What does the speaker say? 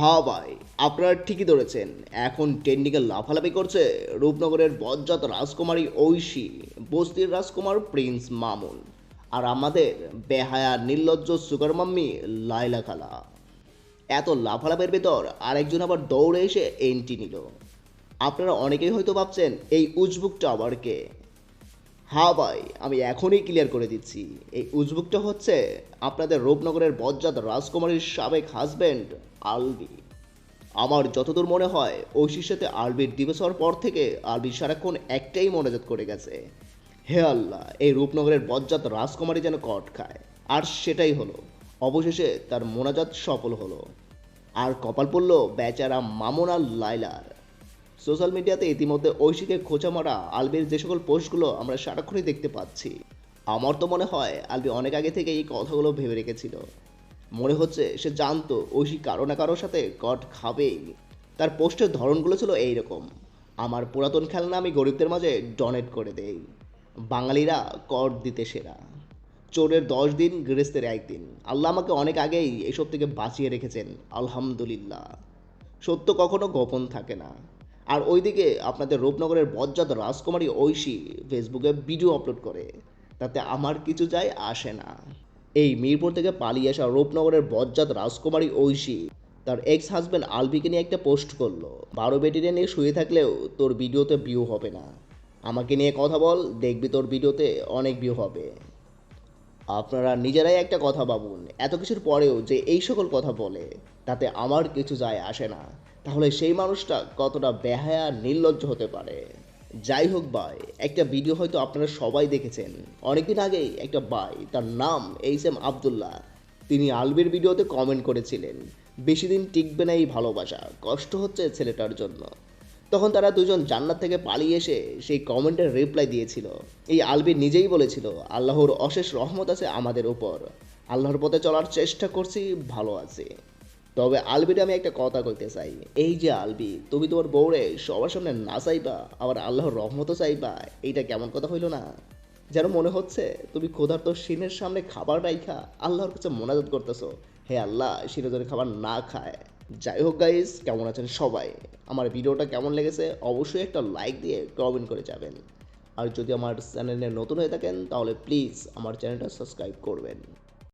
হ্যাঁ ভাই, আপনারা ঠিকই ধরেছেন। এখন ট্রেন্ডিংয়ে লাফালাফি করছে রূপনগরের বজ্জাত রাজকুমারী ঐশী, বস্তির রাজকুমার প্রিন্স মামুন আর আমাদের বেহায়া নির্লজ্জ সুগার মাম্মি লাইলা খালা। এত লাফালাফের ভেতর আরেকজন আবার দৌড়ে এসে এন্ট্রি নিল। আপনারা অনেকেই হয়তো ভাবছেন, এই উজবুকটা আবার কে হ্যাঁ ভাই, আমি এখনই ক্লিয়ার করে দিচ্ছি। এই উজবুকটা হচ্ছে আপনাদের রূপনগরের বজ্জাত রাজকুমারীর সাবেক হাজব্যান্ড আলবি। আমার যতদূর মনে হয়, ঐশীর সাথে আলবির দিবস হওয়ার পর থেকে আলবি সারাক্ষণ একটাই মনোজাত করে গেছে। হে আল্লাহ, এই রূপনগরের বজ্জাত রাজকুমারী যেন কট খায়। আর সেটাই হলো, অবশেষে তার মোনাজাত সফল হলো। আর কপাল পড়ল বেচারা মামুন লাইলার সোশ্যাল মিডিয়াতে ইতিমধ্যে ঐশীকে খোঁচা মারা আলবির যে সকল পোস্টগুলো আমরা সারাক্ষণই দেখতে পাচ্ছি। আমার তো মনে হয় আলবি অনেক আগে থেকে এই কথাগুলো ভেবে রেখেছিল। মনে হচ্ছে সে জানতো ঐশী কারও না কারোর সাথে কট খাবেই। তার পোস্টের ধরনগুলো ছিল এইরকম। আমার পুরাতন খেলনা আমি গরিবদের মাঝে ডোনেট করে দেই। বাঙালিরা কর দিতে সেরা। চোরের দশ দিন, গৃহস্থের একদিন। আল্লাহ আমাকে অনেক আগেই এসব থেকে বাঁচিয়ে রেখেছেন। আলহামদুলিল্লাহ। সত্য কখনো গোপন থাকে না। আর ওইদিকে আপনাদের রূপনগরের বজ্জাত রাজকুমারী ঐশী ফেসবুকে ভিডিও আপলোড করে। তাতে আমার কিছু যায় আসে না। এই মিরপুর থেকে পালিয়ে আসা রূপনগরের বজ্জাত রাজকুমারী ঐশী তার এক্স হাজব্যান্ড আলবিকে নিয়ে একটা পোস্ট করল। বারো বেটিরে নিয়ে শুয়ে থাকলেও তোর ভিডিওতে ভিউ হবে না। আমাকে নিয়ে কথা বল, দেখবি তোর ভিডিওতে অনেক ভিউ হবে। আপনারা নিজেরাই একটা কথা ভাবুন। এত কিছুর পরেও যে এই সকল কথা বলে, তাতে আমার কিছু যায় আসে না। তাহলে সেই মানুষটা কতটা বেহায়া, নির্লজ্জ হতে পারে? যাই হোক ভাই, একটা ভিডিও হয়তো আপনারা সবাই দেখেছেন। অনেকদিন আগেই একটা ভাই, তার নাম এইচ এম আবদুল্লাহ, তিনি আলবির ভিডিওতে কমেন্ট করেছিলেন। বেশি দিন টিকবে না এই ভালোবাসা, কষ্ট হচ্ছে ছেলেটার জন্য। তখন তারা দুজন জান্নাত থেকে পালিয়ে এসে সেই কমেন্টের রিপ্লাই দিয়েছিল। এই আলবির নিজেই বলেছিল, আল্লাহর অশেষ রহমত আছে আমাদের উপর। আল্লাহর পথে চলার চেষ্টা করছি, ভালো আছি। তবে আলবিরে আমি একটা কথা কইতে চাই। এই যে আলবি, তুমি তোমার বউরে সবার সামনে না চাইবা, আবার আল্লাহর রহমতও চাইবা, এইটা কেমন কথা হইল না? যেন মনে হচ্ছে তুমি ক্ষুধার্ত সিনের সামনে খাবার রাইখা আল্লাহর কাছে মোনাজাত করতেছো। হে আল্লাহ সিনে খাবার না খায়। যাই হোক গাইস কেমন আছেন সবাই? আমার ভিডিওটা কেমন লেগেছে অবশ্যই একটা লাইক দিয়ে কমেন্ট করে যাবেন। আর যদি আমার চ্যানেলে নতুন হয়ে থাকেন, তাহলে প্লিজ আমার চ্যানেলটা সাবস্ক্রাইব করবেন।